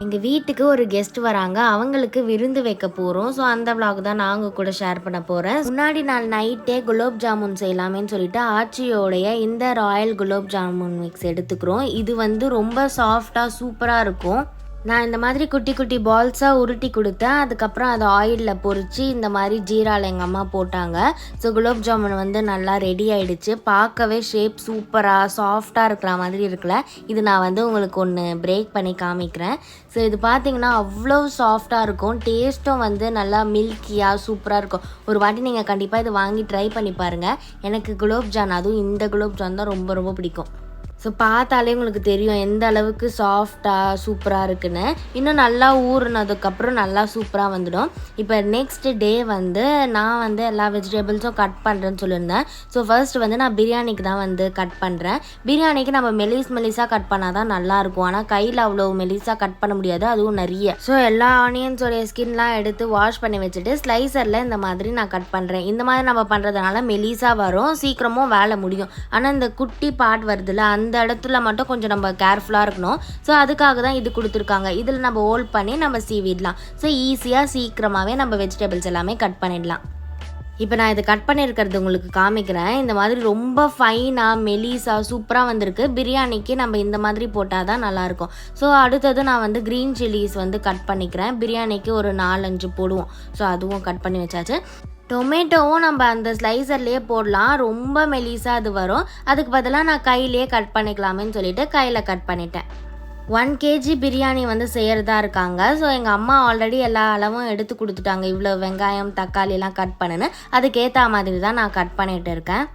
எங்கள் வீட்டுக்கு ஒரு கெஸ்ட் வராங்க. அவங்களுக்கு விருந்து வைக்க போகிறோம் ஸோ அந்த விளாக் தான் நாங்கள் கூட ஷேர் பண்ண போகிறேன் முன்னாடி நாள் நைட்டே குலோப் ஜாமுன் செய்யலாமேன்னு சொல்லிட்டு ஆச்சியோடைய இந்த ராயல் குலோப் ஜாமுன் மிக்ஸ் எடுத்துக்கிறோம். இது வந்து ரொம்ப சாஃப்டாக சூப்பராக இருக்கும். நான் இந்த மாதிரி குட்டி குட்டி பால்ஸாக உருட்டி கொடுத்தேன். அதுக்கப்புறம் அதை ஆயிலில் பொறிச்சு இந்த மாதிரி ஜீராவில் எங்கள் அம்மா போட்டாங்க. ஸோ குலோப் ஜாமுன் வந்து நல்லா ரெடி ஆகிடுச்சு பார்க்கவே ஷேப் சூப்பராக சாஃப்டாக இருக்கிற மாதிரி இருக்குல்ல? இது நான் வந்து உங்களுக்கு ஒன்று பிரேக் பண்ணி காமிக்கிறேன். ஸோ இது பார்த்தீங்கன்னா அவ்வளோ சாஃப்டாக இருக்கும். டேஸ்ட்டும் வந்து நல்லா மில்கியாக சூப்பராக இருக்கும். ஒரு வாட்டி நீங்கள் கண்டிப்பாக இது வாங்கி ட்ரை பண்ணி பாருங்கள் எனக்கு குலோப் ஜான் அதுவும் இந்த குலோப் ஜான் தான் ரொம்ப ரொம்ப பிடிக்கும். ஸோ பார்த்தாலே உங்களுக்கு தெரியும் எந்த அளவுக்கு சாஃப்டாக சூப்பராக இருக்குன்னு. இன்னும் நல்லா ஊறுனதுக்கப்புறம் நல்லா சூப்பராக வந்துடும். இப்போ நெக்ஸ்ட் டே வந்து நான் வந்து எல்லா வெஜிடபிள்ஸும் கட் பண்ணுறேன்னு சொல்லியிருந்தேன். ஸோ ஃபர்ஸ்ட் வந்து நான் பிரியாணிக்கு தான் வந்து கட் பண்ணுறேன் பிரியாணிக்கு நம்ம மெலிஸ் மெலிஸாக கட் பண்ணால் தான் நல்லாயிருக்கும் ஆனால் கையில் அவ்வளோ மெலிஸாக கட் பண்ண முடியாது. அதுவும் நிறைய. ஸோ எல்லா ஆனியன்ஸோடைய ஸ்கின்லாம் எடுத்து வாஷ் பண்ணி வச்சுட்டு ஸ்லைசரில் இந்த மாதிரி நான் கட் பண்ணுறேன் இந்த மாதிரி நம்ம பண்ணுறதுனால மெலிஸாக வரும். சீக்கிரமும் வேலை முடியும். ஆனால் இந்த குட்டி பார்ட் வருதுல்ல அந்த இடத்துல மட்டும் கொஞ்சம் நம்ம கேர்ஃபுல்லாக இருக்கணும். ஸோ அதுக்காக தான் இது கொடுத்துருக்காங்க. இதில் நம்ம ஹோல்ட் பண்ணி நம்ம சீவிடலாம். ஸோ ஈஸியாக சீக்கிரமாகவே நம்ம வெஜிடபிள்ஸ் எல்லாமே கட் பண்ணிடலாம். இப்போ நான் இதை கட் பண்ணியிருக்கிறது உங்களுக்கு காமிக்கிறேன். இந்த மாதிரி ரொம்ப ஃபைனாக மெலிஸாக சூப்பராக வந்திருக்கு. பிரியாணிக்கு நம்ம இந்த மாதிரி போட்டால் தான் நல்லாயிருக்கும். ஸோ அடுத்தது நான் வந்து க்ரீன் சில்லிஸ் வந்து கட் பண்ணிக்கிறேன். பிரியாணிக்கு ஒரு நாலஞ்சு போடுவோம். ஸோ அதுவும் கட் பண்ணி வச்சாச்சு. டொமேட்டோவும் நம்ம அந்த ஸ்லைசர்லேயே போடலாம். ரொம்ப மெலிஸாக அது வரும். அதுக்கு பதிலாக நான் கையிலேயே கட் பண்ணிக்கலாமேன்னு சொல்லிட்டு கையில் கட் பண்ணிட்டேன். ஒன் கேஜி பிரியாணி வந்து செய்கிறதா இருக்காங்க. ஸோ எங்கள் அம்மா ஆல்ரெடி எல்லா அளவும் எடுத்து கொடுத்துட்டாங்க. இவ்வளோ வெங்காயம் தக்காளிலாம் கட் பண்ணுன்னு. அதுக்கேற்ற மாதிரி தான் நான் கட் பண்ணிட்டு இருக்கேன்.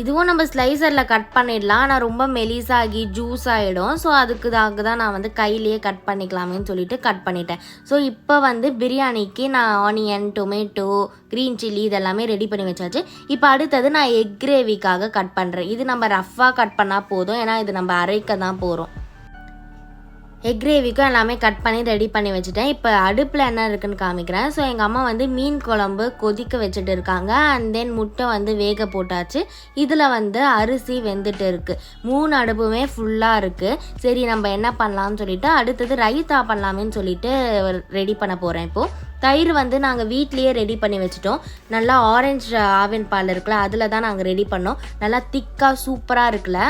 இதுவும் நம்ம ஸ்லைசரில் கட் பண்ணிடலாம். ஆனால் ரொம்ப மெலிசாகி ஜூஸ் ஆகிடும் ஸோ அதுக்கு தான் தான் நான் வந்து கையிலேயே கட் பண்ணிக்கலாமேன்னு சொல்லிட்டு கட் பண்ணிட்டேன். ஸோ இப்போ வந்து பிரியாணிக்கு நான் ஆனியன் டொமேட்டோ க்ரீன் சில்லி இதெல்லாமே ரெடி பண்ணி வச்சாச்சு. இப்போ அடுத்தது நான் எக் கிரேவிக்காக கட் பண்ணுறேன் இது நம்ம ரஃப்பாக கட் பண்ணால் போதும். ஏன்னா இது நம்ம அரைக்க தான் போகிறோம் எக் கிரேவிக்கும் எல்லாமே கட் பண்ணி ரெடி பண்ணி வச்சுட்டேன். இப்போ அடுப்பில் என்ன இருக்குன்னு காமிக்கிறேன். ஸோ எங்கள் அம்மா வந்து மீன் குழம்பு கொதிக்க வச்சுட்டு இருக்காங்க. அண்ட் தென் முட்டை வந்து வேக போட்டாச்சு. இதில் வந்து அரிசி வெந்துட்டு இருக்குது மூணு அடுப்புமே ஃபுல்லாக இருக்குது சரி நம்ம என்ன பண்ணலாம்னு சொல்லிட்டு அடுத்தது ரைத்தா பண்ணலாமேன்னு சொல்லிட்டு ரெடி பண்ண போகிறேன் இப்போது தயிர் வந்து நாங்கள் வீட்லேயே ரெடி பண்ணி வச்சுட்டோம். நல்லா ஆரஞ்சு ஆவின் பால் இருக்குல்ல அதில் தான் நாங்கள் ரெடி பண்ணோம். நல்லா திக்காக சூப்பராக இருக்குல்ல.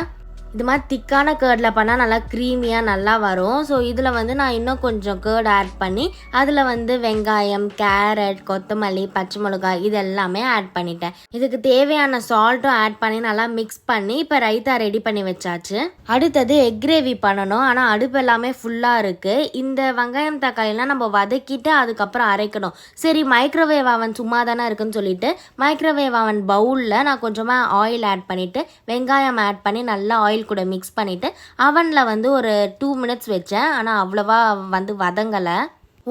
இது மாதிரி திக்கான கேர்டில் பண்ணால் நல்லா க்ரீமியாக நல்லா வரும். ஸோ இதில் வந்து நான் இன்னும் கொஞ்சம் கேர்ட் ஆட் பண்ணி அதில் வந்து வெங்காயம் கேரட் கொத்தமல்லி பச்சை மிளகாய் இது எல்லாமே ஆட் பண்ணிட்டேன். இதுக்கு தேவையான சால்ட்டும் ஆட் பண்ணி நல்லா மிக்ஸ் பண்ணி இப்போ ரைத்தா ரெடி பண்ணி வச்சாச்சு. அடுத்தது எக் கிரேவி பண்ணணும். ஆனால் அடுப்பு எல்லாமே ஃபுல்லாக இருக்குது இந்த வெங்காயம் தக்காளிலாம் நம்ம வதக்கிட்டு அதுக்கப்புறம் அரைக்கணும். சரி மைக்ரோவேவ் அவன் சும்மா தானே இருக்குன்னு சொல்லிட்டு மைக்ரோவேவ் அவன் பவுலில் நான் கொஞ்சமாக ஆயில் ஆட் பண்ணிவிட்டு வெங்காயம் ஆட் பண்ணி நல்லா ஆயில் கூட மிக்ஸ் பண்ணிவிட்டு அவனில் வந்து ஒரு டூ மினிட்ஸ் வச்சேன். ஆனால் அவ்வளோவா வந்து வதங்கலை.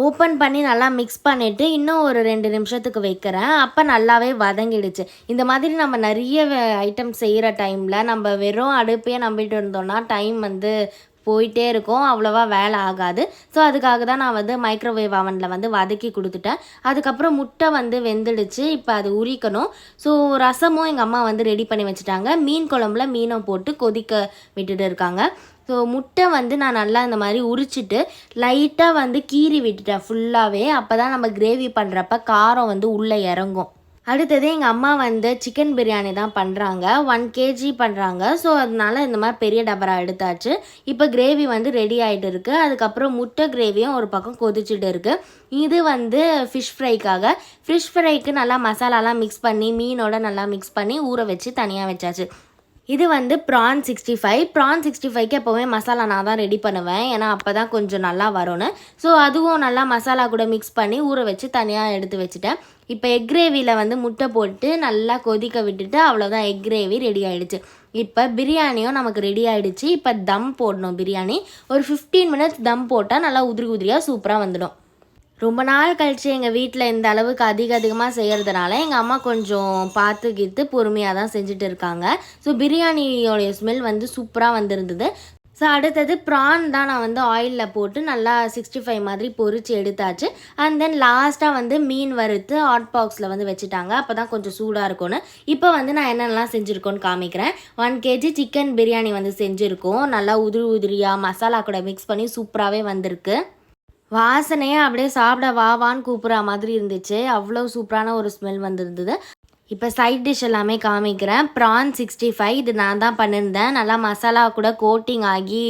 ஓப்பன் பண்ணி நல்லா மிக்ஸ் பண்ணிவிட்டு இன்னும் ஒரு ரெண்டு நிமிஷத்துக்கு வைக்கிறேன். அப்போ நல்லாவே வதங்கிடுச்சு. இந்த மாதிரி நம்ம நிறைய ஐட்டம் செய்கிற டைமில் நம்ம வெறும் அடுப்பையே நம்பிட்டு இருந்தோம்னா டைம் வந்து போயிட்டே இருக்கும் அவ்வளோவா வேலை ஆகாது. ஸோ அதுக்காக தான் நான் வந்து மைக்ரோவேவ் அவனில் வந்து வதக்கி கொடுத்துட்டேன். அதுக்கப்புறம் முட்டை வந்து வெந்துடுச்சு இப்போ அது உரிக்கணும். ஸோ ரசமும் எங்கள் அம்மா வந்து ரெடி பண்ணி வச்சுட்டாங்க. மீன் குழம்புல மீனை போட்டு கொதிக்க விட்டுட்டு இருக்காங்க. ஸோ முட்டை வந்து நான் நல்லா இந்த மாதிரி உரிச்சிட்டு லைட்டாக வந்து கீறி விட்டுட்டேன் ஃபுல்லாகவே அப்போ தான் நம்ம கிரேவி பண்ணுறப்ப காரம் வந்து உள்ளே இறங்கும். அடுத்தது எங்கள் அம்மா வந்து சிக்கன் பிரியாணி தான் பண்ணுறாங்க ஒன் கேஜி பண்ணுறாங்க ஸோ அதனால இந்த மாதிரி பெரிய டபரா எடுத்தாச்சு. இப்போ கிரேவி வந்து ரெடி ஆகிட்டு இருக்குது அதுக்கப்புறம் முட்டை கிரேவியும் ஒரு பக்கம் கொதிச்சுட்டு இருக்குது இது வந்து ஃபிஷ் ஃப்ரைக்காக ஃபிஷ் ஃப்ரைக்கு நல்லா மசாலாலாம் மிக்ஸ் பண்ணி மீனோட நல்லா மிக்ஸ் பண்ணி ஊற வச்சு தனியாக வச்சாச்சு. இது வந்து prawn sixty five prawn sixty ஃபைவ்க்கு எப்போவுமே மசாலா நான் தான் ரெடி பண்ணுவேன். ஏன்னா அப்போ தான் கொஞ்சம் நல்லா வரும்னு. ஸோ அதுவும் நல்லா மசாலா கூட மிக்ஸ் பண்ணி ஊற வச்சு தனியாக எடுத்து வச்சுட்டேன். இப்போ எக் கிரேவியில் வந்து முட்டை போட்டு நல்லா கொதிக்க விட்டுட்டு அவ்வளோதான் எக் கிரேவி ரெடி ஆகிடுச்சு இப்போ பிரியாணியும் நமக்கு ரெடி ஆகிடுச்சு இப்போ தம் போடணும் பிரியாணி. ஒரு ஃபிஃப்டீன் மினிட்ஸ் தம் போட்டால் நல்லா உதிரி உதிரியாக சூப்பராக வந்துடும். ரொம்ப நாள் கழித்து எங்கள் வீட்டில் இந்த அளவுக்கு அதிக அதிகமாக செய்கிறதுனால எங்கள் அம்மா கொஞ்சம் பார்த்து கீத்து பொறுமையாக தான் செஞ்சுட்டு இருக்காங்க. ஸோ பிரியாணியோடைய ஸ்மெல் வந்து சூப்பராக வந்திருந்தது. ஸோ அடுத்தது ப்ரான் தான் நான் வந்து ஆயிலில் போட்டு நல்லா சிக்ஸ்டி ஃபைவ் மாதிரி பொறிச்சு எடுத்தாச்சு. அண்ட் தென் லாஸ்ட்டாக வந்து மீன் வறுத்து ஹாட் பாக்ஸில் வந்து வச்சுட்டாங்க. அப்போ தான் கொஞ்சம் சூடாக இருக்கும்னு. இப்போ வந்து நான் என்னென்னலாம் செஞ்சுருக்கோன்னு காமிக்கிறேன். ஒன் கேஜி சிக்கன் பிரியாணி வந்து செஞ்சுருக்கோம். நல்லா உதிரி உதிரியாக மசாலா கூட மிக்ஸ் பண்ணி சூப்பராகவே வந்திருக்கு. வாசனையே அப்படியே சாப்பிட வா வான்னு கூப்பிட்ற மாதிரி இருந்துச்சு. அவ்வளோ சூப்பரான ஒரு ஸ்மெல் வந்திருந்தது. இப்போ சைட் டிஷ் எல்லாமே காமிக்கிறேன். ப்ரான் சிக்ஸ்டி ஃபைவ் இது நான் தான் பண்ணியிருந்தேன் நல்லா மசாலா கூட கோட்டிங் ஆகி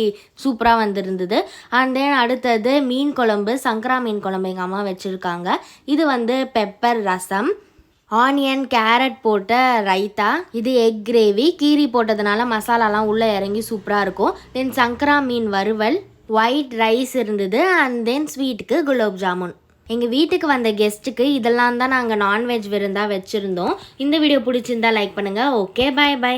சூப்பராக வந்திருந்தது. அண்ட் தென் அடுத்தது மீன் குழம்பு சங்கரா மீன் குழம்பு எங்கள் அம்மா வச்சுருக்காங்க. இது வந்து பெப்பர் ரசம் ஆனியன் கேரட் போட்ட ரைத்தா இது எக் கிரேவி கீரி போட்டதுனால மசாலாலாம் உள்ளே இறங்கி சூப்பராக இருக்கும். தென் சங்கரா மீன் வறுவல் ஒயிட் ரைஸ் இருந்தது. அண்ட் தென் ஸ்வீட்டுக்கு குலோப் ஜாமுன். எங்கள் வீட்டுக்கு வந்த கெஸ்ட்டுக்கு இதெல்லாம் தான் நாங்கள் நான்வெஜ் விருந்தாக வச்சுருந்தோம். இந்த வீடியோ பிடிச்சிருந்தா லைக் பண்ணுங்கள் ஓகே பாய் பை